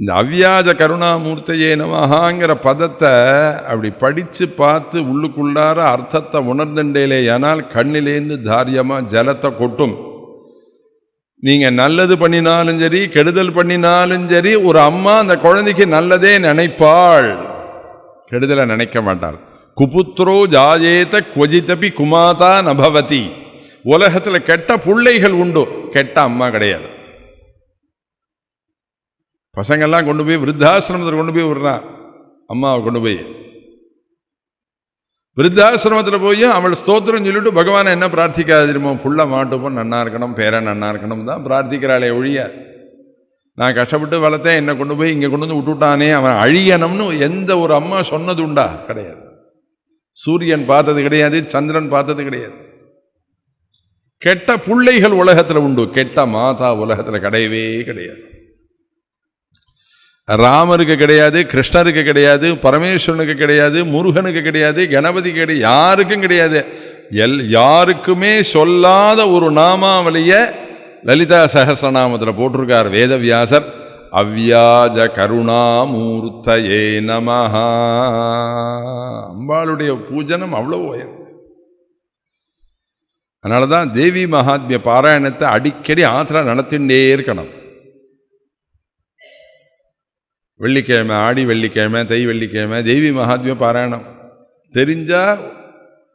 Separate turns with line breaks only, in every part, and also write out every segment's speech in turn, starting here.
இந்த அவ்வியாஜ கருணாமூர்த்தையே நமஹாங்கிற பதத்தை அப்படி படித்து பார்த்து உள்ளுக்குள்ளார அர்த்தத்தை உணர்ந்துண்டேலே ஆனால் கண்ணிலேந்து தாரியமாக ஜலத்தை கொட்டும். நீங்கள் நல்லது பண்ணினாலும் சரி கெடுதல் பண்ணினாலும் சரி ஒரு அம்மா அந்த குழந்தைக்கு நல்லதே நினைப்பாள். கெடுதலை நினைக்க மாட்டாள். குபுத்ரோ ஜாயேத குவஜிதபி குமாதா நபவதி. உலகத்தில் கெட்ட பிள்ளைகள் உண்டு. கெட்ட அம்மா கிடையாது. பசங்கள்லாம் கொண்டு போய் விருத்தாசிரமத்தில் கொண்டு போய் விடுறான் அம்மாவை கொண்டு போய். விருத்தாசிரமத்தில் போய் அவள் ஸ்தோத்திரம் சொல்லிட்டு பகவானை என்ன பிரார்த்திக்காது தெரியுமோ? புள்ள மாட்டுப்போம் நன்னா இருக்கணும் பேரன் நன்னா இருக்கணும் தான் பிரார்த்திக்கிறாளே ஒழிய. நான் கஷ்டப்பட்டு வளர்த்தேன் என்னை கொண்டு போய் இங்கே கொண்டு வந்து விட்டுட்டானே அவன் அழியணும்னு எந்த ஒரு அம்மா சொன்னது உண்டா? கிடையாது. சூரியன் பார்த்தது கிடையாது சந்திரன் பார்த்தது கிடையாது. கெட்ட பிள்ளைகள் உலகத்தில் உண்டு கெட்ட மாதா உலகத்தில் கிடையவே கிடையாது. ராமருக்கு கிடையாது கிருஷ்ணருக்கு கிடையாது பரமேஸ்வரனுக்கு கிடையாது முருகனுக்கு கிடையாது கணபதிக்கு கிடையாது யாருக்கும் கிடையாது. எல் யாருக்குமே சொல்லாத ஒரு நாமாவளிய லலிதா சகசிரநாமத்தில் போட்டிருக்கார் வேதவியாசர். அவ்யாஜ கருணாமூர்த்தயே நமஹா. அம்பாளுடைய பூஜனம் அவ்வளோ உயர்வு. அதனால தான் தேவி மகாத்மிய பாராயணத்தை அடிக்கடி ஆத்திர நடத்திண்டே இருக்கணும். வெள்ளிக்கிழமை ஆடி வெள்ளிக்கிழமை தை வெள்ளிக்கிழமை தெய்வி மகாத்மிய பாராயணம். தெரிஞ்சால்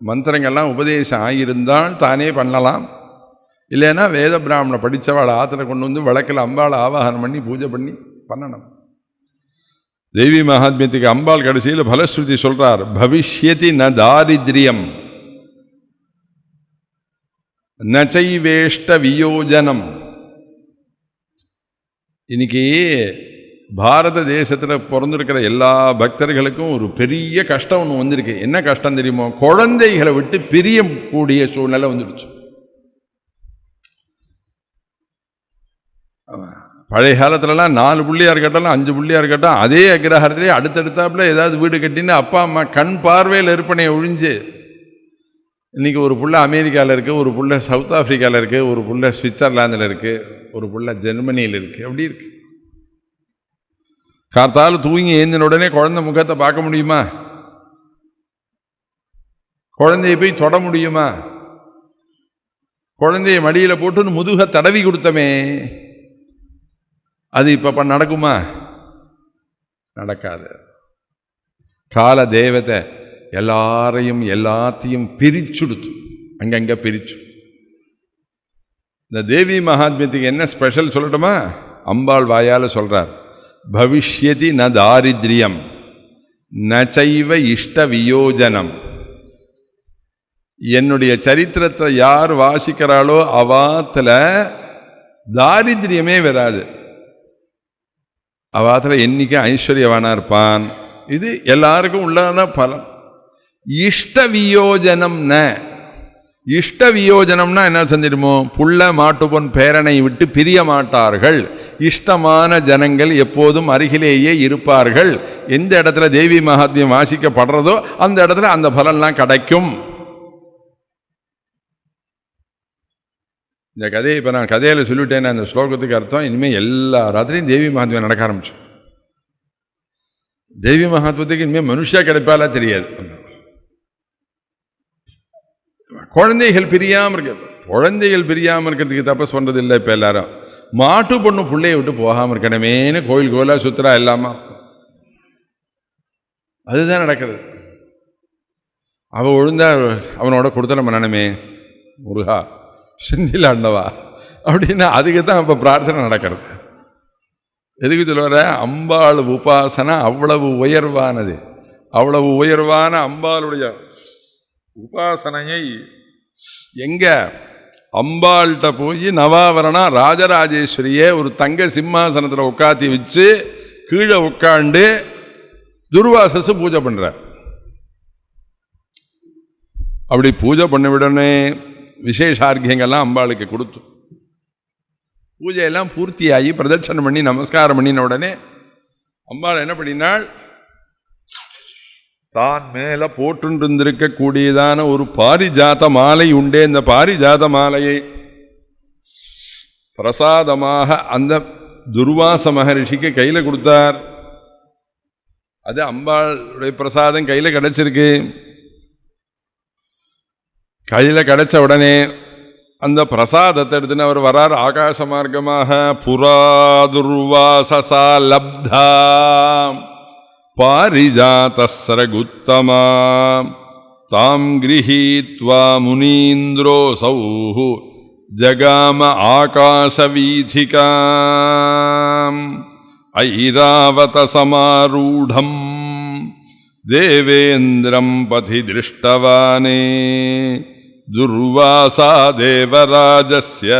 மந்திரங்கள்லாம் உபதேசம் ஆகியிருந்தால் தானே பண்ணலாம். இல்லைன்னா வேத பிராமணை படித்தவாளை ஆற்றுல கொண்டு வந்து வழக்கில் அம்பாளை ஆவாகனம் பண்ணி பூஜை பண்ணி பண்ணணும். தெய்வி மகாத்மியத்துக்கு அம்பாள் கடைசியில் பலஸ்ருதி சொல்கிறார் பவிஷ்யதி ந தாரித்ரியம். நச்சைவேஷ்ட வியோஜனம். இன்னைக்கு பாரத தேசத்தில் பிறந்திருக்கிற எல்லா பக்தர்களுக்கும் ஒரு பெரிய கஷ்டம் ஒன்று வந்திருக்கு. என்ன கஷ்டம் தெரியுமோ? குழந்தைகளை விட்டு பிரியக்கூடிய சூழ்நிலை வந்துடுச்சு. பழைய காலத்துலலாம் நாலு புள்ளியாக இருக்கட்டும் அஞ்சு புள்ளியாக இருக்கட்டும் அதே அக்ரஹாரத்திலே அடுத்தடுத்தாப்புல ஏதாவது வீடு கட்டின்னு அப்பா அம்மா கண் பார்வையில் இருப்பனை ஒழிஞ்சு இன்றைக்கி ஒரு புள்ள அமெரிக்காவில் இருக்குது ஒரு புள்ள சவுத் ஆஃப்ரிக்காவில் இருக்குது ஒரு புள்ள சுவிட்சர்லாந்தில் இருக்குது ஒரு புள்ள ஜெர்மனியில் இருக்குது அப்படி இருக்குது கார்த்தால் தூங்கி ஏந்தின உடனே குழந்தை முகத்தை பார்க்க முடியுமா? குழந்தையை போய் தொட முடியுமா? குழந்தைய மடியில் போட்டு முதுக தடவி கொடுத்தமே. அது இப்போ நடக்குமா? நடக்காது. கால தேவதை எல்லாரையும் எல்லாத்தையும் பிரிச்சுடுத்து. அங்கங்கே பிரிச்சு. இந்த தேவி மகாத்மியத்துக்கு என்ன ஸ்பெஷல் சொல்லட்டுமா? அம்பாள் வாயால் சொல்கிறார் பவிஷ்யதி ந தாரித்ரியம் நச்சைவ இஷ்ட வியோஜனம் என்னுடைய சரித்திரத்தை யார் வாசிக்கிறாளோ அவாத்தில் தாரித்ரியமே வராது. அவாத்தில் என்னைக்கு ஐஸ்வர்யவானாக இருப்பான்? இது எல்லாருக்கும் உள்ளதான பலம். இஷ்ட வியோஜனம்ன இஷ்ட வியோஜனம்னா என்ன செஞ்சிடுமோ? புள்ள மாட்டுப்பொன் பேரனை விட்டு பிரிய மாட்டார்கள். இஷ்டமான ஜனங்கள் எப்போதும் அருகிலேயே இருப்பார்கள். எந்த இடத்துல தேவி மகாத்மியம் வாசிக்கப்படுறதோ அந்த இடத்துல அந்த பலன்லாம் கிடைக்கும். இந்த கதையை இப்போ நான் கதையில் சொல்லிட்டேன்னு அந்த ஸ்லோகத்துக்கு அர்த்தம் இனிமேல் எல்லா ராத்திரியும் தேவி மகாத்மியம் நடக்க ஆரம்பிச்சோம் தேவி மகாத்மத்துக்கு இனிமேல் மனுஷா கிடைப்பாலா தெரியாது. குழந்தைகள் பிரியாமல் இருக்க குழந்தைகள் பிரியாமல் இருக்கிறதுக்கு தப்பஸ் பண்ணுறது இல்லை இப்போ எல்லாரும். மாட்டு பொண்ணு பிள்ளைய விட்டு போகாமல் இருக்கணுமேனு கோயில் கோயிலாக சுற்றுறா இல்லாமா அதுதான் நடக்கிறது அவள் ஒழுந்தா அவனோட கொடுத்தன பண்ணணுமே முருகா சிந்தில் ஆண்டவா அப்படின்னா அதுக்கு தான் இப்போ பிரார்த்தனை நடக்கிறது. எதுக்கு சொல்லுவார அம்பாள் உபாசனை அவ்வளவு உயர்வானது. அவ்வளவு உயர்வான அம்பாளுடைய உபாசனையை எங்க அம்பாள்கிட்ட போய் நவாவரணா ராஜராஜேஸ்வரியை ஒரு தங்க சிம்மாசனத்தில் உட்காத்தி வச்சு கீழே உட்காண்டு துர்வாசஸ் பூஜை பண்ணுறார் அப்படி பூஜை பண்ண விடனே விசேஷார்க்கியங்கள்லாம் அம்பாளுக்கு கொடுத்து பூஜையெல்லாம் பூர்த்தியாகி பிரதட்சணம் பண்ணி நமஸ்காரம் பண்ணின உடனே அம்பாள் என்ன பண்ணினாள்? தான் மேலே போட்டுருந்திருக்கக்கூடியதான ஒரு பாரிஜாத மாலை உண்டே. இந்த பாரிஜாத மாலையை பிரசாதமாக அந்த துர்வாச மகரிஷிக்கு கையில் கொடுத்தார். அது அம்பாளுடைய பிரசாதம் கையில் கிடச்சிருக்கு. கையில் கிடைச்ச உடனே அந்த பிரசாதத்தை எடுத்துன்னு அவர் வரார். ஆகாச மார்க்கமாக புரா துர்வாசசா லப்தாம் பாரிஜாத்தஸ்ரகுத்தமா தாம் கிரகீத்வா முனீந்திரோசௌ ஜகாம ஆகாசவீதிகாம் ஐராவதசமாரூಢம் தேவேந்திரம் பதி திருஷ்டவானே துர்வாசா தேவராஜஸ்ய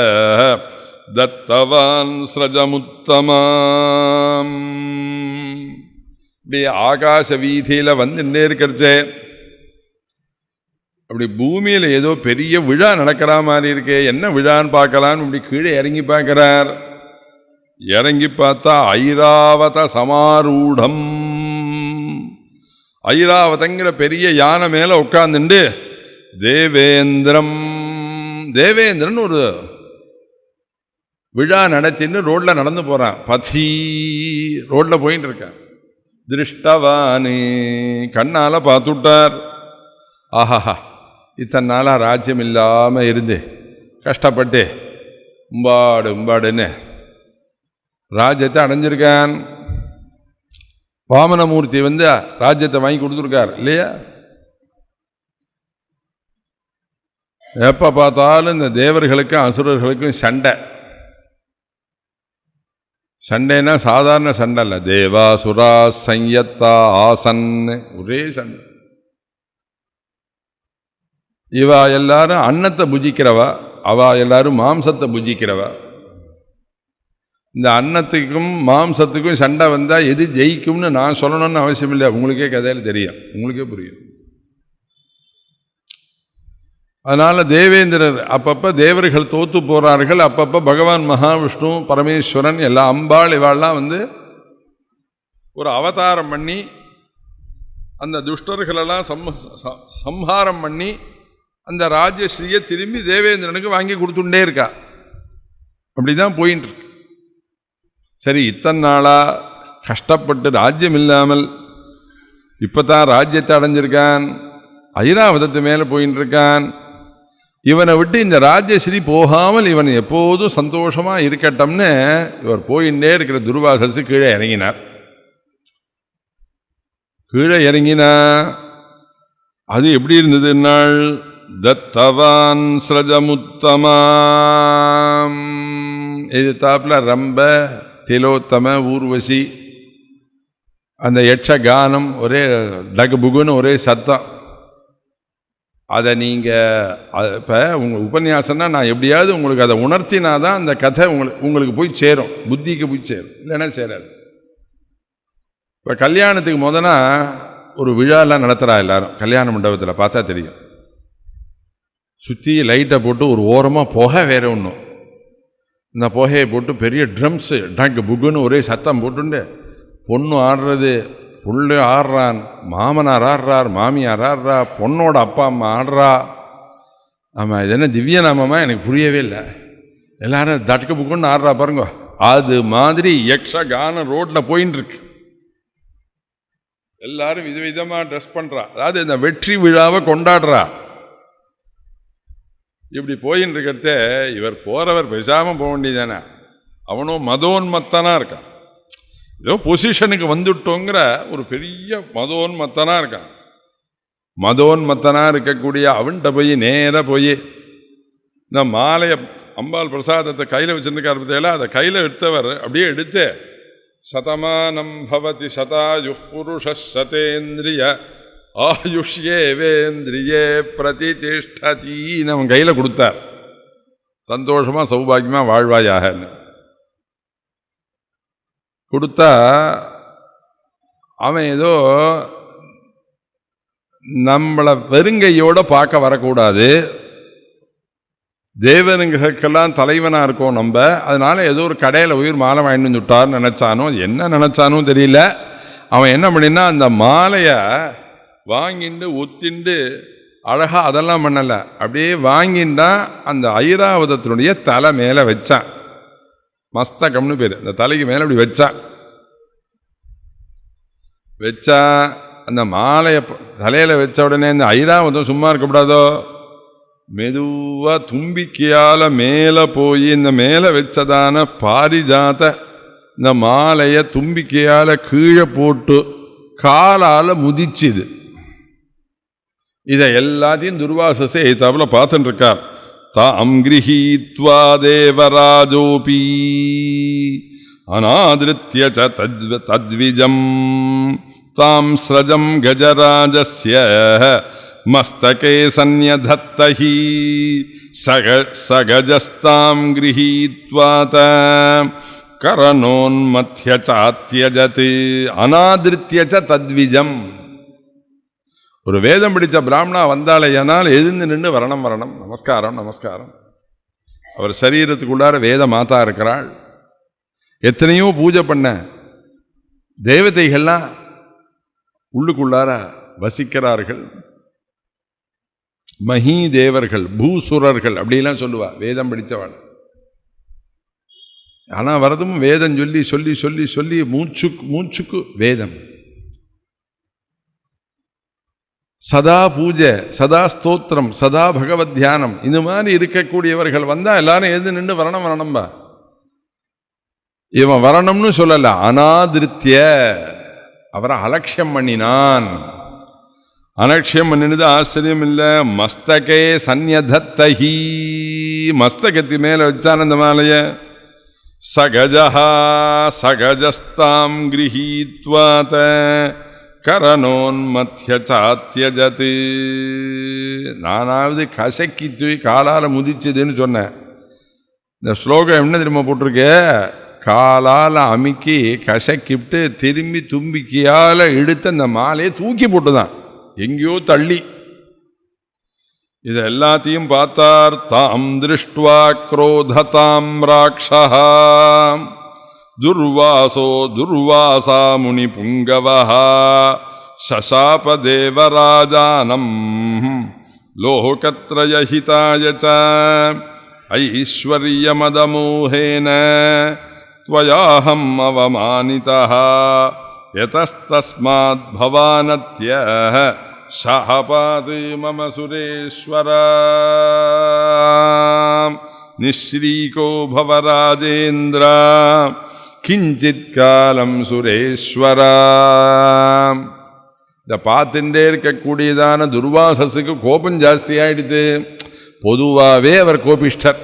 தத்தவான் ஸ்ரஜமுத்தமாம் இப்படி ஆகாச வீதியில் வந்துட்டே இருக்கிறச்சே. அப்படி பூமியில் ஏதோ பெரிய விழா நடக்கிற மாதிரி இருக்கே என்ன விழான்னு பார்க்கலான்னு இப்படி கீழே இறங்கி பார்க்கிறார். இறங்கி பார்த்தா ஐராவத சமாரூடம். ஐராவதங்கிற பெரிய யானை மேலே உட்காந்துண்டு தேவேந்திரம் தேவேந்திரன் ஒரு விழா நடத்தின்னு ரோட்டில் நடந்து போகிறான் பதி ரோட்டில் போயின்னு இருக்கான். திருஷ்டவானே. கண்ணால் பார்த்துட்டார். ஆஹாஹா இத்தனை நாளாக ராஜ்யம் இல்லாமல் இருந்து. கஷ்டப்பட்டு உம்பாடு உம்பாடுன்னு. ராஜ்யத்தை அடைஞ்சிருக்கான். வாமனமூர்த்தி வந்து ராஜ்யத்தை வாங்கி கொடுத்துருக்கார் இல்லையா? எப்போ பார்த்தாலும் இந்த தேவர்களுக்கும் அசுரர்களுக்கும் சண்டை. சண்டைனா சாதாரண சண்டை இல்லை தேவா சுரா சையத்தா ஆசன் ஒரே சண்டை. இவா எல்லாரும் அன்னத்தை புஜிக்கிறவா? அவா எல்லாரும் மாம்சத்தை புஜிக்கிறவா? இந்த அன்னத்துக்கும் மாம்சத்துக்கும் சண்டை வந்தால் எது ஜெயிக்கும்னு நான் சொல்லணும்னு அவசியம் இல்லை உங்களுக்கே கதையில் தெரியும். உங்களுக்கே புரியும். அதனால் தேவேந்திரர் அப்பப்போ தேவர்கள் தோத்து போகிறார்கள் அப்பப்போ பகவான் மகாவிஷ்ணு பரமேஸ்வரன் எல்லா அம்பாள் இவாள்லாம் வந்து ஒரு அவதாரம் பண்ணி அந்த துஷ்டர்களெல்லாம் சம் ச- சம்ஹாரம் பண்ணி அந்த ராஜஸ்ரீயை திரும்பி தேவேந்திரனுக்கு வாங்கி கொடுத்துட்டே இருக்கா. அப்படி தான் போயின்னு இருக்கு. சரி இத்தனை நாளாக கஷ்டப்பட்டு ராஜ்யம் இல்லாமல் இப்போ தான் ராஜ்யத்தை அடைஞ்சிருக்கான். ஐராவதத்து மேலே போயின்னு இருக்கான். இவனை விட்டு இந்த ராஜ்யஸ்ரீ போகாமல் இவன் எப்போதும் சந்தோஷமாக இருக்கட்டும்னு இவர் போயின்னே இருக்கிற துர்வாசசு கீழே இறங்கினார். கீழே இறங்கினா அது எப்படி இருந்ததுன்னாள் தத்தவான் ஸ்ரஜமுத்தமாம். இது தாப்புல ரொம்ப திலோத்தம ஊர்வசி. அந்த எட்ச கானம் ஒரே டகு புகுன்னு ஒரே சத்தம். அதை நீங்கள் இப்போ உங்கள் உபன்யாசம்னா நான் எப்படியாவது உங்களுக்கு அதை உணர்த்தினா தான் அந்த கதை உங்களுக்கு உங்களுக்கு போய் சேரும். புத்திக்கு போய் சேரும். இல்லைன்னா சேராது. இப்போ கல்யாணத்துக்கு முதனா ஒரு விழாலாம் நடத்துகிறா எல்லாரும். கல்யாண மண்டபத்தில் பார்த்தா தெரியும். சுற்றி லைட்டை போட்டு ஒரு ஓரமாக புகை வேறு ஒன்றும் இந்த புகையை போட்டு பெரிய ட்ரம்ஸு டங்கு புக்குன்னு ஒரே சத்தம் போட்டுண்டு பொண்ணு ஆடுறது புள்ளு ஆடுறான் மாமனார் ஆடுறார் மாமியார் ஆடுறா பொண்ணோட அப்பா அம்மா ஆடுறா ஆமாம் இது என்ன திவ்ய நாமமா? எனக்கு புரியவே இல்லை. எல்லாரும் தட்டுக்கு புக்குன்னு ஆடுறா பாருங்க. அது மாதிரி யக்ஷ கானம் ரோட்டில் போயின்னு இருக்கு எல்லாரும் விதவிதமாக ட்ரெஸ் பண்ணுறா அதாவது இந்த வெற்றி விழாவை கொண்டாடுறா. இப்படி போயின்னு இருக்கிறத இவர் போகிறவர் பேசாமல் போக வேண்டியதானே அவனும் மதோன்மத்தனாக இருக்கான். ஏதோ பொசிஷனுக்கு வந்துட்டோங்கிற ஒரு பெரிய மதோன்மத்தனாக இருக்கான். மதோன்மத்தனாக இருக்கக்கூடிய அவன்கிட்ட போய் நேராக போய் இந்த மாலையை அம்பாள் பிரசாதத்தை கையில் வச்சுருக்கார் பார்த்தீங்களா? அதை கையில் எடுத்தவர் அப்படியே எடுத்து சதமானம் பவதி சதாயு புருஷ சதேந்திரிய ஆயுஷ்யேவேந்திரியே பிரதிதிஷ்டதின்னு அவன் கையில் கொடுத்தார். சந்தோஷமாக சௌபாகியமாக வாழ்வாயாகன்னு கொடுத்தா அவன் ஏதோ நம்மளை வெறுங்கையோடு பார்க்க வரக்கூடாது. தேவனுங்களுக்கெல்லாம் தலைவனாக இருக்கோம் நம்ம. அதனால ஏதோ ஒரு கடையில் உயிர் மாலை வாங்கிட்டு வந்து நினச்சானோ என்ன நினச்சானோ தெரியல. அவன் என்ன பண்ணினா அந்த மாலையை வாங்கிண்டு ஒத்திண்டு அழகாக அதெல்லாம் பண்ணலை. அப்படியே வாங்கிண்டா அந்த ஐராவதத்தினுடைய தலை மேலே வச்சான். மஸ்தகம்னு பேர். இந்த தலைக்கு மேலே அப்படி வச்சா. வச்சா அந்த மாலையை தலையில் வச்ச உடனே இந்த ஐராவதம் சும்மா இருக்கக்கூடாதோ மெதுவாக தும்பிக்கையால் மேலே போய் இந்த மேலே வச்சதான பாரிஜாத இந்த மாலையை தும்பிக்கையால் கீழே போட்டு காலால் முதிச்சுது. இதை எல்லாத்தையும் துர்வாசஸே எய்தாப்புல பார்த்துட்டுருக்கார் तां गृहीत्वा देवराजोऽपि अनादृत्य च तद्व, तद्विजम्। तां स्रजं गजराजस्य मस्तके सन्न्यधत्त सग, सगजस्ता गजस्तां गृहीत्वा त करणोन्मथ्य चात्यजत्। अनादृत्य च ஒரு வேதம் பிடித்த பிராமணா வந்தாலே ஏனால் எழுந்து நின்று வரணம் வரணும். நமஸ்காரம் நமஸ்காரம். அவர் சரீரத்துக்குள்ளார வேத மாதா இருக்கிறாள். எத்தனையோ பூஜை பண்ண தேவதைகள்லாம் உள்ளுக்குள்ளார வசிக்கிறார்கள். மகி தேவர்கள் பூசுரர்கள் அப்படிலாம் சொல்லுவா வேதம் படித்தவள் ஆனால் வரதும் வேதம் சொல்லி சொல்லி சொல்லி சொல்லி மூச்சுக்கு மூச்சுக்கு வேதம். சதா பூஜை சதா ஸ்தோத்திரம் சதா பகவத் தியானம் இந்த மாதிரி இருக்கக்கூடியவர்கள் வந்தால் எல்லாரும் எது நின்று வரணும் வரணும்பா இவன் வரணும்னு சொல்லல அனாதிருத்திய. அவரை அலட்சியம் பண்ணினான். அலட்சியம் பண்ணினது ஆச்சரியம் இல்லை. மஸ்தகே சந்நியதத்தஹி மஸ்தகத்தி மேலே வச்சான் அந்த மாலைய. சகஜா சகஜஸ்தாம் கிரகீத்வாத. கரணோன்மத்திய சாத்தியஜத்து நானாவது கசக்கி தூய் காலால் முதிச்சதுன்னு சொன்னேன். இந்த ஸ்லோகம் என்ன தெரியுமா போட்டிருக்கு? காலால் அமுக்கி கசக்கிவிட்டு திரும்பி தும்பிக்கையால் எடுத்து அந்த மாலையை தூக்கி போட்டுதான் எங்கேயோ தள்ளி. இது எல்லாத்தையும் பார்த்தார் தாம் திருஷ்டுவா குரோததாம் ராட்சா दुर्वासो दुर्वासा मुनिपुङ्गवः शशापदेवराजान लोकत्रयहिताय च। ऐश्वर्यमदमोहेन त्वयाहम् अवमानितः। यतस्तस्माद्भवानत्यः सहपाति मम सुरेश्वर। निःश्रीको भवराजेन्द्र। கிஞ்சித் காலம் சுரேஸ்வரா. இந்த பார்த்துட்டே இருக்கக்கூடியதான துர்வாசஸுக்கு கோபம் ஜாஸ்தி ஆயிடுது பொதுவாகவே அவர் கோபிஷ்டர்.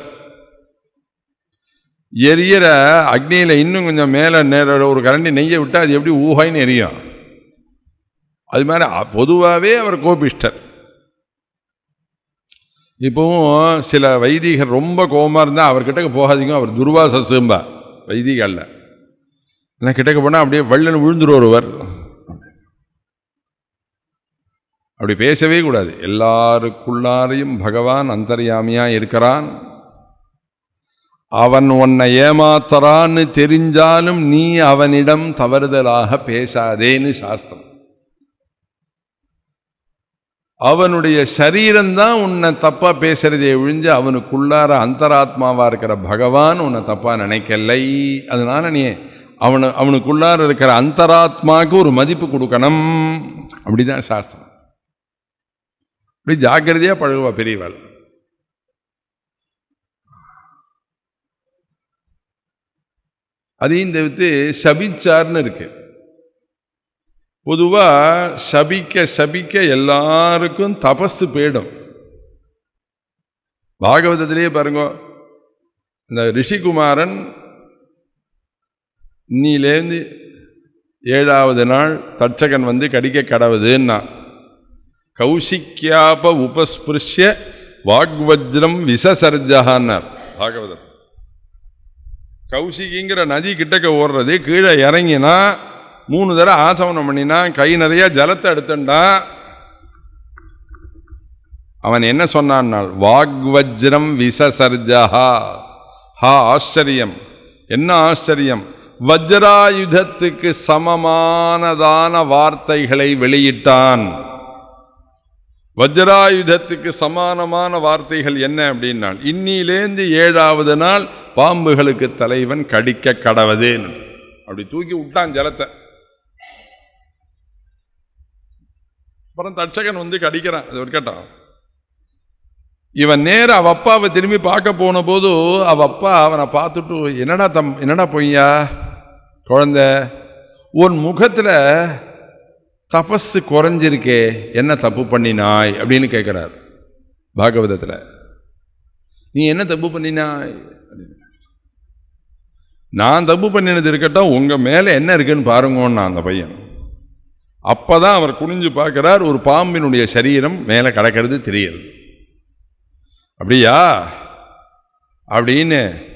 எரியற அக்னியில் இன்னும் கொஞ்சம் மேலே நேர ஒரு கரண்டி நெய்யை விட்டால் அது எப்படி ஊஹைன்னு எரியும். அது மாதிரி பொதுவாகவே அவர் கோபிஷ்டர். இப்போவும் சில வைதிகர் ரொம்ப கோபமாக இருந்தால் அவர்கிட்ட போகாதீங்க அவர் துர்வாசசும்பா. வைதிகல்ல நான் கிட்டக்க போனால் அப்படியே வள்ளல் விழுந்துரு ஒருவர் அப்படி பேசவே கூடாது. எல்லாருக்குள்ளாரையும் பகவான் அந்தர்யாமியாக இருக்கிறான். அவன் உன்னை ஏமாத்தறான்னு தெரிஞ்சாலும் நீ அவனிடம் தவறுதலாக பேசாதேன்னு சாஸ்திரம். அவனுடைய சரீரம்தான் உன்னை தப்பாக பேசுறதே ஒழிஞ்சு அவனுக்குள்ளார அந்தராத்மாவாக இருக்கிற பகவான் உன்னை தப்பாக நினைக்கலை. அதனால நீ அவனு அவனுக்குள்ளார இருக்கிற அந்தராத்மாவுக்கு ஒரு மதிப்பு கொடுக்கணும். அப்படிதான் சாஸ்திரம். அப்படி ஜாக்கிரதையா பழகுவா பெரியவாள். அதையும் தவிர்த்து சபிச்சார்னு இருக்கு. பொதுவாக சபிக்க சபிக்க எல்லாருக்கும் தபஸு போயிடும். பாகவதத்திலேயே பாருங்க இந்த ரிஷிகுமாரன் இன்னிலேருந்து ஏழாவது நாள் தட்சகன் வந்து கடிக்க கடவுதுன்னா. கௌசிக்யாப உபஸ்பிருஷ்ய வாக்வஜ்ரம் விசசர்ஜகான்னார் பாகவதம். கௌசிகிங்கிற நதி கிட்டக்க ஓடுறது கீழே இறங்கினா மூணு தடவை ஆசவனம் பண்ணினா கை நிறைய ஜலத்தை எடுத்துட்டான் அவன் என்ன சொன்னான் வாக்வஜ்ரம் விசசர்ஜஹா. ஹா ஆச்சரியம். என்ன ஆச்சரியம்? வஜ்ராயுதத்துக்கு சமமானதான வார்த்தைகளை வெளியிட்டான். வஜ்ராயுதத்துக்கு சமானமான வார்த்தைகள் என்ன அப்படின்னால் இன்னிலேந்து ஏழாவது நாள் பாம்புகளுக்கு தலைவன் கடிக்க கடவதேன் அப்படி தூக்கி விட்டான் ஜலத்தை. அப்புறம் தட்சகன் வந்து கடிக்கிறான். அது ஒரு கேட்டான் இவன் நேர அவ அப்பாவை திரும்பி பார்க்க போன போது அவ அப்பா அவனை பார்த்துட்டு என்னடா தம் என்னடா பொய்யா? குழந்த உன் முகத்தில் தபஸு குறைஞ்சிருக்கே என்ன தப்பு பண்ணினாய் அப்படின்னு கேட்குறார் பாகவதத்தில். நீ என்ன தப்பு பண்ணினாய்? நான் தப்பு பண்ணினது இருக்கட்டும் உங்கள் மேலே என்ன இருக்குன்னு பாருங்கன்னு அந்த பையன். அப்போ தான் அவர் குனிஞ்சு பார்க்குறார் ஒரு பாம்பினுடைய சரீரம் மேலே கிடக்கிறது தெரியுது. அப்படியா? அப்படின்னு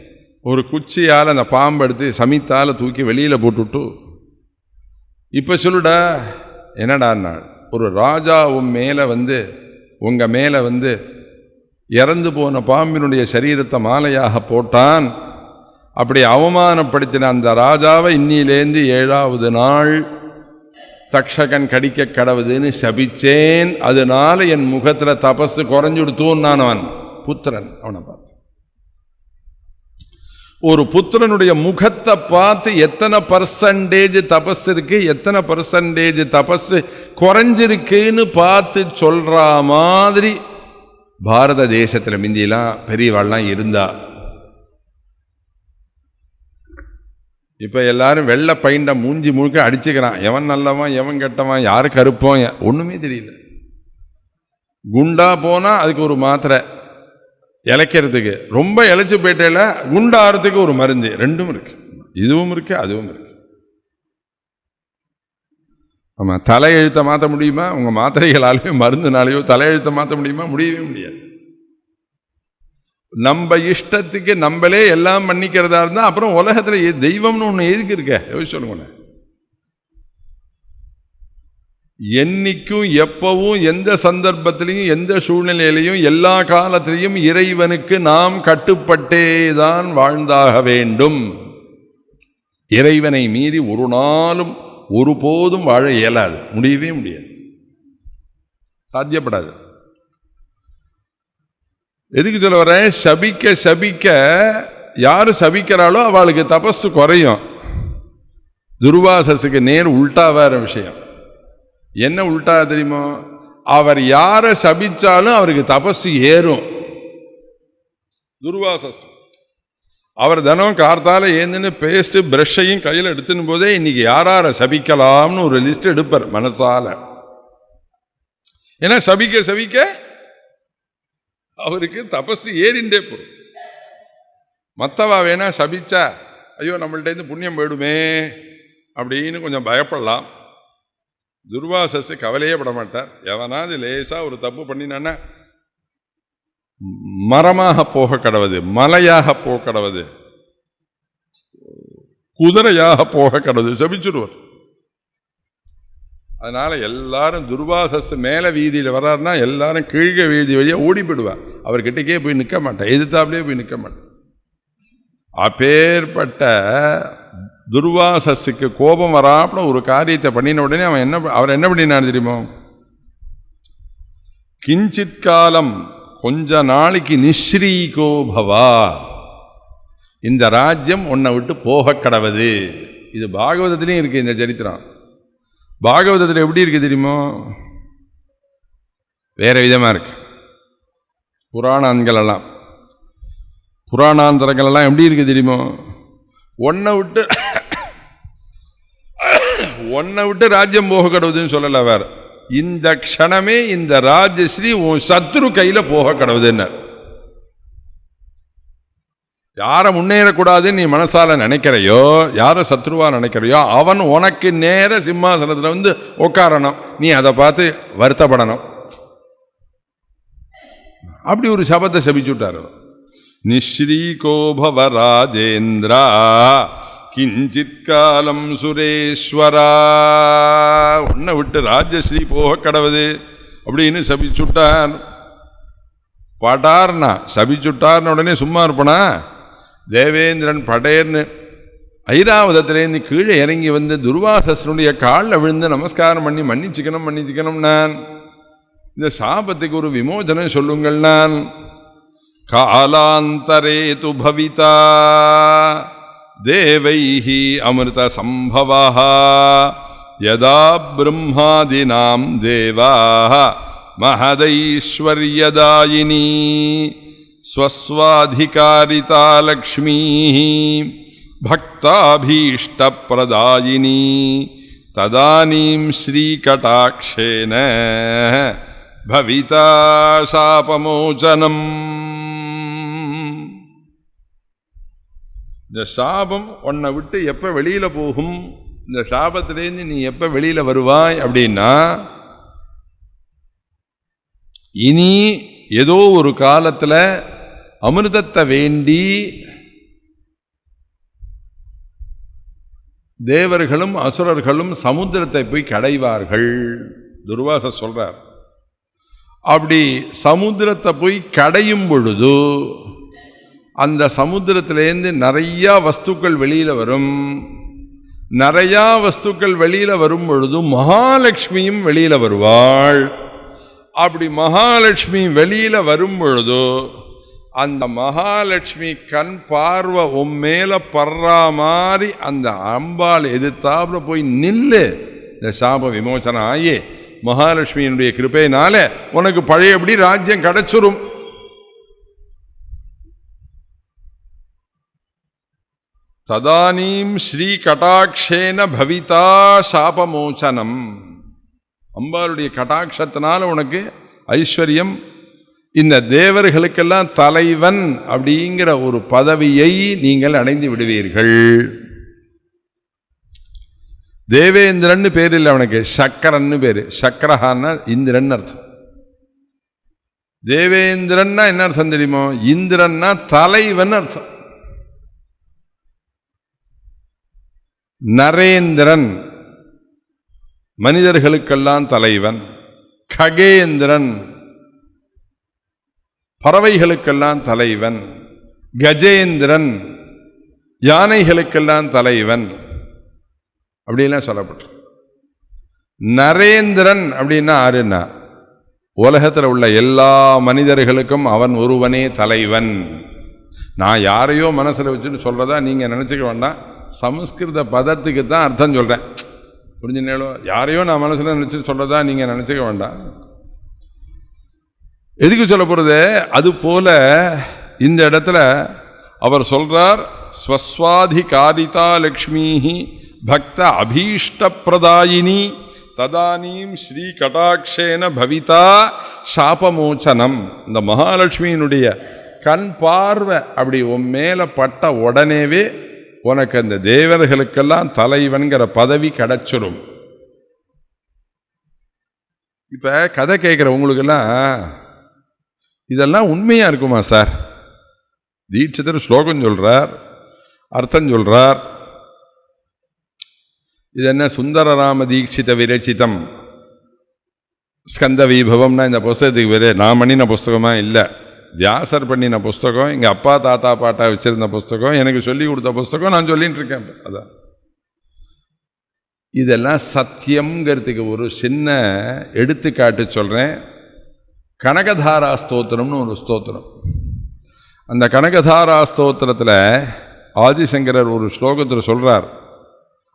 ஒரு குச்சியால் அந்த பாம்பை எடுத்து சமித்தால் தூக்கி வெளியில் போட்டுவிட்டு இப்போ சொல்லுடா என்னடான்னா ஒரு ராஜா உன் மேலே வந்து உங்கள் மேலே வந்து இறந்து போன பாம்பினுடைய சரீரத்தை மாலையாக போட்டான். அப்படி அவமானப்படுத்தின அந்த ராஜாவை இன்னிலேந்து ஏழாவது நாள் தக்ஷகன் கடிக்க கடவுதுன்னு சபிச்சேன். அதனால என் முகத்தில் தபசு குறைஞ்சுடுத்தூன் நான் அவன் புத்திரன் அவனை பார்த்து. ஒரு புத்திரனுடைய முகத்தை பார்த்து எத்தனை பர்சன்டேஜ் தபஸ் இருக்கு எத்தனை பர்சன்டேஜ் தபஸ் குறைஞ்சிருக்குன்னு பார்த்து சொல்கிற மாதிரி பாரத தேசத்தில் மிந்திலாம் பெரியவாள்லாம் இருந்தா. இப்போ எல்லாரும் வெள்ளை பைண்ட மூஞ்சி முழுக்க அடிச்சுக்கிறான். எவன் நல்லவன் எவன் கெட்டவன் யார் கருப்பான் ஒன்றுமே தெரியல. குண்டா போனால் அதுக்கு ஒரு மாத்திரை. இளைக்கிறதுக்கு ரொம்ப இழைச்சி போயிட்டேல குண்டாகிறதுக்கு ஒரு மருந்து. ரெண்டும் இருக்குது இதுவும் இருக்குது அதுவும் இருக்குது ஆமாம் தலையெழுத்தை மாற்ற முடியுமா? உங்கள் மாத்திரைகளாலேயோ மருந்துனாலேயோ தலையெழுத்தை மாற்ற முடியுமா? முடியவே முடியாது. நம்ம இஷ்டத்துக்கு நம்மளே எல்லாம் பண்ணிக்கிறதா இருந்தால் அப்புறம் உலகத்தில் தெய்வம்னு ஒன்று எதுக்கு இருக்க? யோசிச்சு சொல்லுங்கண்ணே என்னைக்கும் எப்பவும் எந்த சந்தர்ப்பத்திலையும் எந்த சூழ்நிலையிலையும் எல்லா காலத்திலையும் இறைவனுக்கு நாம் கட்டுப்பட்டே தான் வாழ்ந்தாக வேண்டும். இறைவனை மீறி ஒரு நாளும் ஒருபோதும் வாழ இயலாது. முடியவே முடியாது. சாத்தியப்படாது. எதுக்கு சொல்ல வரேன் சபிக்க சபிக்க யார் சபிக்கிறாளோ அவளுக்கு தபசு குறையும். துர்வாசஸுக்கு நேர் உல்டா வேற விஷயம். என்ன உள்டா தெரியுமோ? அவர் யாரை சபிச்சாலும் அவருக்கு தபசு ஏறும். துர்வாசஸ். அவர் தினம் கார்த்தால ஏந்துன்னு பேஸ்ட்டு ப்ரஷ்ஷையும் கையில் எடுத்துன்னு போதே இன்னைக்கு யாரார சபிக்கலாம்னு ஒரு லிஸ்ட் எடுப்பார் மனசால. ஏன்னா சபிக்க சபிக்க அவருக்கு தபசு ஏறிண்டே போகும் மற்றவா வேணா சபிச்சா ஐயோ நம்மள்டேருந்து புண்ணியம் போயிடுமே அப்படின்னு கொஞ்சம் பயப்படலாம். துர்வாசஸ் கவலையே பட மாட்டார் எவனாவது லேசாக ஒரு தப்பு பண்ணினான்னா மரமாக போக கடவுது மலையாக போக கடவுது குதிரையாக போக கடவுது சபிச்சுடுவார் அதனால எல்லாரும் துர்வாசஸ் மேலே வீதியில் வர்றாருன்னா எல்லாரும் கீழ்க வீதி வழியாக ஓடி போயிடுவார் அவர்கிட்டக்கே போய் நிற்க மாட்டேன் எதிர்த்தாப்புலேயே போய் நிற்க மாட்டேன் அப்பேற்பட்ட துர்வாசஸுக்கு கோபம் வராப்புல ஒரு காரியத்தை பண்ணின உடனே அவன் என்ன அவர் என்ன பண்ணினான் தெரியுமோ? கிஞ்சித் காலம் கொஞ்ச நாளைக்கு நிஸ்ரீகோ பவா. இந்த ராஜ்யம் உன்னை விட்டு போக கடவுது. இது பாகவதத்துலேயும் இருக்குது இந்த சரித்திரம். பாகவதத்தில் எப்படி இருக்குது தெரியுமோ? வேறு விதமாக இருக்கு. புராணங்கள் புராணாந்தரங்களெல்லாம் புராணாந்தரங்கள் எல்லாம் எப்படி இருக்குது தெரியுமோ? ஒன்னை விட்டு ஒன்னை விட்டு ராஜ்யம் போக கிடவுதுன்னு சொல்லலை வேற இந்த க்ஷணமே இந்த ராஜஸ்ரீ உன் சத்ரு கையில் போக கடவுதுன்னார் யாரை முன்னேறக்கூடாதுன்னு நீ மனசால நினைக்கிறையோ யாரை சத்ருவா நினைக்கிறையோ அவன் உனக்கு நேர சிம்மாசனத்தில் வந்து உட்காரணும் நீ அதை பார்த்து வருத்தப்படணும். அப்படி ஒரு சபத்தை செபிச்சுட்டார் விட்டார் அவர். ராஜேந்திரா கிஞ்சித் காலம் சுரேஸ்வரா. உன்னை விட்டு ராஜஸ்ரீ போக கடவுது அப்படின்னு சபிச்சுட்டார். படார்னா சபிச்சுட்டார்னு உடனே சும்மா இருப்பனா? தேவேந்திரன் படேர்னு ஐராவதத்திலேருந்து கீழே இறங்கி வந்து துர்வாசனுடைய காலில் விழுந்து நமஸ்காரம் பண்ணி மன்னிச்சுக்கணும் மன்னிச்சுக்கணும் நான். இந்த சாபத்துக்கு ஒரு விமோச்சனை சொல்லுங்கள் நான். காலாந்தரே து பவிதா देवैः अमृतसम्भवः। यदा ब्रह्मादीनां देवाः महदैश्वर्यदायिनी स्वस्वाधिकारिता लक्ष्मीः भक्ताभीष्टप्रदायिनी तदानीं श्रीकटाक्षेन भविता शापमोचनम्। இந்த சாபம் உன்னை விட்டு எப்போ வெளியில் போகும்? இந்த சாபத்திலேருந்து நீ எப்போ வெளியில் வருவாய் அப்படின்னா இனி ஏதோ ஒரு காலத்தில் அமிர்தத்தை வேண்டி தேவர்களும் அசுரர்களும் சமுத்திரத்தை போய் கடைவார்கள். துர்வாச சொல்கிறார் அப்படி சமுத்திரத்தை போய் கடையும் பொழுது அந்த சமுத்திரத்திலேருந்து நிறையா வஸ்துக்கள் வெளியில் வரும். நிறையா வஸ்துக்கள் வெளியில் வரும் பொழுது மகாலட்சுமியும் வெளியில் வருவாள். அப்படி மகாலட்சுமி வெளியில் வரும் பொழுது அந்த மகாலட்சுமி கண் பார்வை உன் மேலே படுறா மாதிரி அந்த அம்பாள் எதிர்த்தாப்புல போய் நில்லு. இந்த சாப விமோசனம் ஆகி மகாலட்சுமியினுடைய கிருப்பையினால உனக்கு பழையபடி ராஜ்யம் கிடச்சிரும். ததானீம் ஸ்ரீ கட்டாட்சேன பவிதா சாபமோச்சனம். அம்பாளுடைய கட்டாட்சத்தினால் உனக்கு ஐஸ்வர்யம். இந்த தேவர்களுக்கெல்லாம் தலைவன் அப்படிங்கிற ஒரு பதவியை நீங்கள் அடைந்து விடுவீர்கள். தேவேந்திரன் பேர் இல்லை அவனுக்கு சக்கரன்னு பேர். சக்கரஹான்னா இந்திரன் அர்த்தம். தேவேந்திரன்னா என்ன அர்த்தம் தெரியுமோ? இந்திரன்னா தலைவன் அர்த்தம். நரேந்திரன். மனிதர்களுக்கெல்லாம் தலைவன். ககேந்திரன். பறவைகளுக்கெல்லாம் தலைவன். கஜேந்திரன். யானைகளுக்கெல்லாம் தலைவன். அப்படிலாம் சொல்லப்பட்டு நரேந்திரன் அப்படின்னா ஆறுனா உலகத்தில் உள்ள எல்லா மனிதர்களுக்கும் அவன் ஒருவனே தலைவன். நான் யாரையோ மனசில் வச்சுன்னு சொல்கிறதா நீங்கள் நினச்சிக்க வேண்டாம். சமஸ்கிருத பதத்துக்கு தான் அர்த்தம் சொல்கிறேன் புரிஞ்சுனேளோ யாரையோ நான் மனசில் நினச்சி சொல்கிறதா நீங்கள் நினச்சிக்க வேண்டாம். எதுக்கு சொல்ல போகிறது அது போல இந்த இடத்துல அவர் சொல்கிறார் ஸ்வஸ்வாதிகாரிதா லக்ஷ்மி பக்த அபீஷ்டப்பிரதாயினி ததானீம் ஸ்ரீ கடாட்சேன பவிதா சாபமோச்சனம். இந்த மகாலட்சுமியினுடைய கண் பார்வை அப்படி உன் மேலே பட்ட உடனேவே உனக்கு அந்த தேவர்களுக்கெல்லாம் தலைவன்கிற பதவி கிடச்சிடும் இப்போ கதை கேட்குற உங்களுக்கெல்லாம் இதெல்லாம் உண்மையாக இருக்குமா சார்? தீட்சிதர் ஸ்லோகம் சொல்கிறார் அர்த்தம் சொல்கிறார் இது என்ன சுந்தரராம தீட்சித விரச்சிதம்? ஸ்கந்த வைபவம்னா இந்த புஸ்தகத்துக்கு வேறு நான் பண்ணின புஸ்தகமாக இல்லை. வியாசர் பண்ணின புஸ்தகம்? எங்கள் அப்பா தாத்தா பாட்டா வச்சுருந்த புஸ்தகம். எனக்கு சொல்லி கொடுத்த புஸ்தகம் நான் சொல்லிகிட்டு இருக்கேன். அதான். இதெல்லாம் சத்தியம்ங்கிறதுக்கு ஒரு சின்ன எடுத்துக்காட்டு சொல்கிறேன் கனகதாரா ஸ்தோத்திரம்னு ஒரு ஸ்தோத்திரம். அந்த கனகதாரா ஸ்தோத்திரத்தில் ஆதிசங்கரர் ஒரு ஸ்லோகத்தில் சொல்கிறார்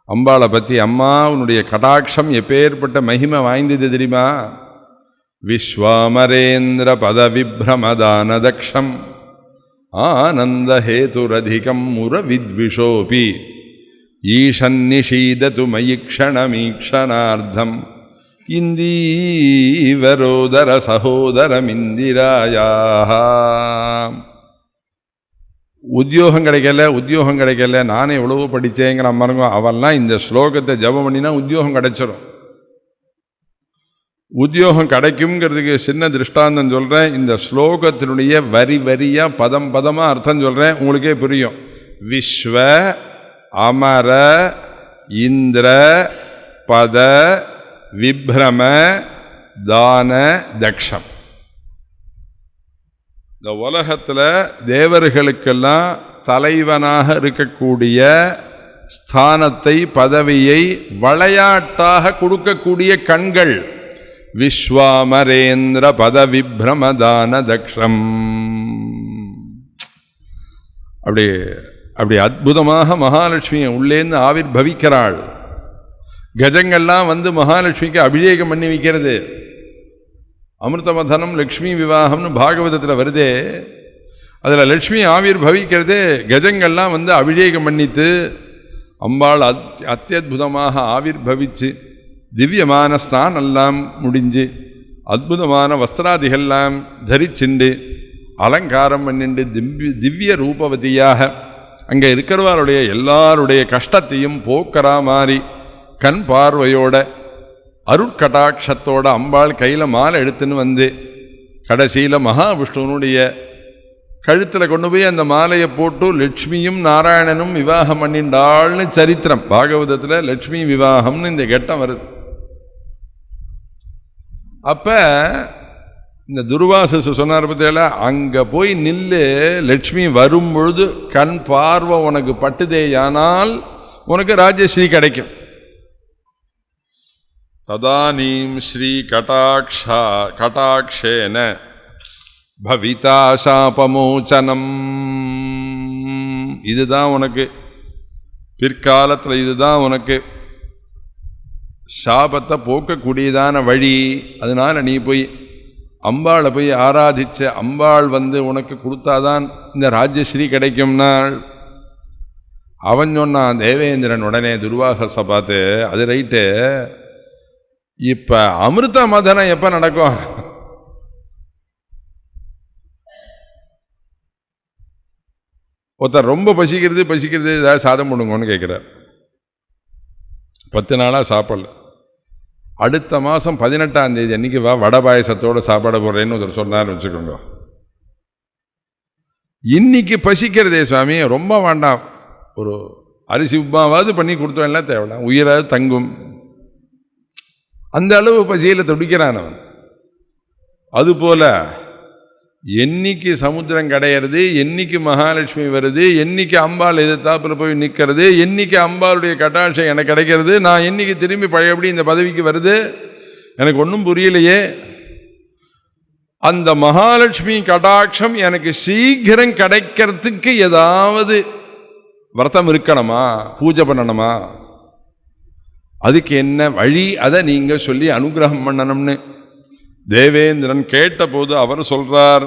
அம்பாளை பற்றி அம்மா உன்னுடைய கடாட்சம் எப்பேற்பட்ட மகிமை வாய்ந்தது தெரியுமா? விஸ்வாமரேந்திர பத விப்ரமதான தக்ஷம் முர வித்விஷோபி ஈஷன்னிஷீதது மயி க்ஷணமீக்ஷணார்த்தம். இந்தீவரோதர சகோதரமிந்திராயா உத்தியோகம் கிடைக்கல உத்தியோகம் கிடைக்கல. நானே எவ்வளவோ படித்தேங்கிற அம்மாருங்க அவெல்லாம் இந்த ஸ்லோகத்தை ஜபம் பண்ணினா உத்தியோகம் கிடைச்சிரும். உத்தியோகம் கிடைக்குங்கிறதுக்கு சின்ன திருஷ்டாந்தம் சொல்கிறேன் இந்த ஸ்லோகத்தினுடைய வரி வரியாக பதம் பதமாக அர்த்தம் சொல்கிறேன் உங்களுக்கே புரியும். விஸ்வ அமர இந்திர பத விப்ரம தான தக்ஷம். இந்த உலகத்தில் தேவர்களுக்கெல்லாம் தலைவனாக இருக்கக்கூடிய ஸ்தானத்தை பதவியை விளையாட்டாக கொடுக்கக்கூடிய கண்கள் விஸ்வாமரேந்திர பதவிபிரமதான தக்ஷம் அப்படி அப்படி அற்புதமாக மகாலட்சுமியை உள்ளேந்து ஆவிர் பவிக்கிறாள் கஜங்கள்லாம் வந்து மகாலட்சுமிக்கு அபிஷேகம் பண்ணி வைக்கிறது. அமிர்தமதனம் லக்ஷ்மி விவாகம்னு பாகவதத்தில் வருதே. அதில் லக்ஷ்மி ஆவிர் பவிக்கிறது கஜங்கள்லாம் வந்து அபிஷேகம் பண்ணித்து அம்பாள் அத் அத்தியுதமாக ஆவிர் பவிச்சு திவ்யமான ஸ்நானெல்லாம் முடிஞ்சு அற்புதமான வஸ்திராதிகள்லாம் தரிச்சுண்டு அலங்காரம் பண்ணிண்டு திவ்ய திவ்ய ரூபவதியாக அங்கே இருக்கிறவருடைய எல்லாருடைய கஷ்டத்தையும் போக்கறா மாதிரி கண் பார்வையோட அருட்கடாட்சத்தோட அம்பாள் கையில் மாலை எடுத்துன்னு வந்து கடைசியில் மகாவிஷ்ணுனுடைய கழுத்தில் கொண்டு போய் அந்த மாலையை போட்டு லட்சுமியும் நாராயணனும் விவாகம் பண்ணிண்டாள்னு சரித்திரம். பாகவதத்தில் லட்சுமி விவாகம்னு இந்த கட்டம் வருது. அப்போ இந்த துர்வாசஸ் சொன்னார் பத்தியில அங்கே போய் நில்லு லட்சுமி வரும் பொழுது கண் பார்வை உனக்கு பட்டுதேயானால் உனக்கு ராஜஸ்ரீ கிடைக்கும். ததானீம் ஸ்ரீ கட்டாட்சா கட்டாட்சேன பவிதா சாபமோச்சனம். இதுதான் உனக்கு பிற்காலத்தில் இதுதான் உனக்கு. சாபத்தை போக்கக்கூடியதான வழி. அதனால் நீ போய் அம்பாளை போய் ஆராதிச்ச அம்பாள் வந்து உனக்கு கொடுத்தாதான் இந்த ராஜ்யஸ்ரீ கிடைக்கும்னாள் அவன் சொன்னான் தேவேந்திரன் உடனே துர்வாசஸை பார்த்து அது ரைட்டு இப்போ அமிர்த மதனம் எப்போ நடக்கும்? ஒருத்தர் ரொம்ப பசிக்கிறது பசிக்கிறது ஏதாவது சாதம் பண்ணுங்கன்னு கேட்குறார். பத்து நாளாக சாப்பிடல. அடுத்த மாதம் பதினெட்டாம் தேதி அன்றைக்கி வா வடை பாயசத்தோடு சாப்பாடு போடுறேன்னு ஒருத்தர் சொன்னார்னு வச்சுக்கோங்க. இன்னைக்கு பசிக்கிறதே சுவாமி ரொம்ப வேண்டாம். ஒரு அரிசி உப்மாவாவது பண்ணி கொடுத்தோம்லாம் தேவையில்ல. உயிராது தங்கும். அந்த அளவு பசியில் துடிக்கிறான் அவன். அதுபோல் என்னைக்கு சமுத்திரம் கிடையிறது என்னைக்கு மகாலட்சுமி வருது என்னைக்கு அம்பாள் எதிர்த்தாப்பில் போய் நிற்கிறது என்னைக்கு அம்பாளுடைய கட்டாட்சம் எனக்கு கிடைக்கிறது நான் என்னைக்கு திரும்பி பழையபடி இந்த பதவிக்கு வருது? எனக்கு ஒன்றும் புரியலையே. அந்த மகாலட்சுமி கடாட்சம் எனக்கு சீக்கிரம் கிடைக்கிறதுக்கு ஏதாவது விரதம் இருக்கணுமா? பூஜை பண்ணணுமா? அதுக்கு என்ன வழி? அதை நீங்கள் சொல்லி அனுகிரகம் பண்ணணும்னு. தேவேந்திரன் கேட்டபோது அவர் சொல்றார்